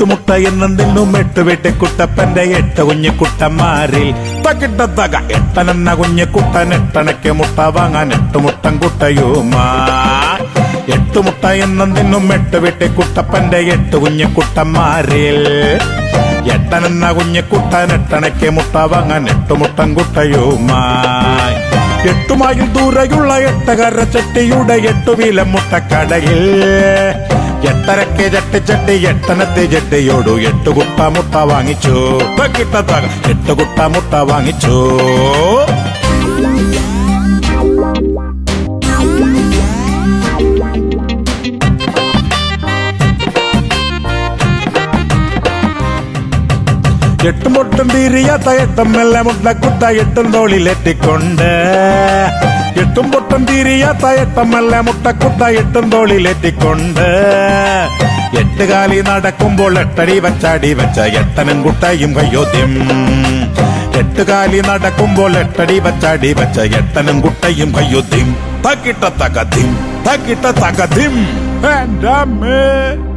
എട്ട് എന്ന നിന്നും എട്ട് വീട്ടിൽ കുട്ടപ്പന്റെ എട്ട് കുഞ്ഞു കുട്ടന്മാരിൽ തകിട്ട തക എട്ടനെന്ന കുഞ്ഞു കുട്ടൻ എട്ടണയ്ക്ക് മുട്ട വാങ്ങാൻ എട്ട് മുട്ടൻ കുട്ടയുമാ. എട്ട് മുട്ട നിന്നും എട്ട് വീട്ടിൽ കുട്ടപ്പന്റെ എട്ട് കുഞ്ഞു കുട്ടന്മാരിൽ എട്ടനെന്ന കുഞ്ഞു കുട്ടൻ എട്ടണയ്ക്ക് മുട്ട വാങ്ങാൻ എട്ട് മുട്ടൻ കുട്ടയുമായി എട്ടു മൈൽ ദൂരെയുള്ള എട്ടകര ചട്ടിയുടെ എട്ടു വീലം മുട്ടക്കടയിൽ. എട്ടരക്ക് ജട്ട് ചട്ടി എട്ടനത്തെ ചട്ടിയോടു എട്ടു കുട്ട മുട്ട വാങ്ങിച്ചു. എട്ട് കുട്ട മുട്ട വാങ്ങിച്ചു. എട്ടും പൊട്ടും തീരിയാത്ത എട്ടും മെല്ലെ മുട്ടക്കുട്ട എട്ടും തോളിലെത്തിക്കൊണ്ട് എട്ടും പൊട്ടും തീരിയാത്ത എട്ടും മെല്ലെ മുട്ടക്കുട്ട എട്ടും തോളിലെത്തിക്കൊണ്ട് എട്ട് കാലി നടക്കുമ്പോൾ എട്ടടി വച്ചടി വച്ച എട്ടനും കുട്ടയും കയ്യോദ്യം. എട്ട് കാലി നടക്കുമ്പോൾ എട്ടടി വച്ചടി വച്ച എട്ടനും കുട്ടയും കയ്യോദ്യം. തക്കിട്ട തകതിം തക്കിട്ട തകതിം. അമ്മേ.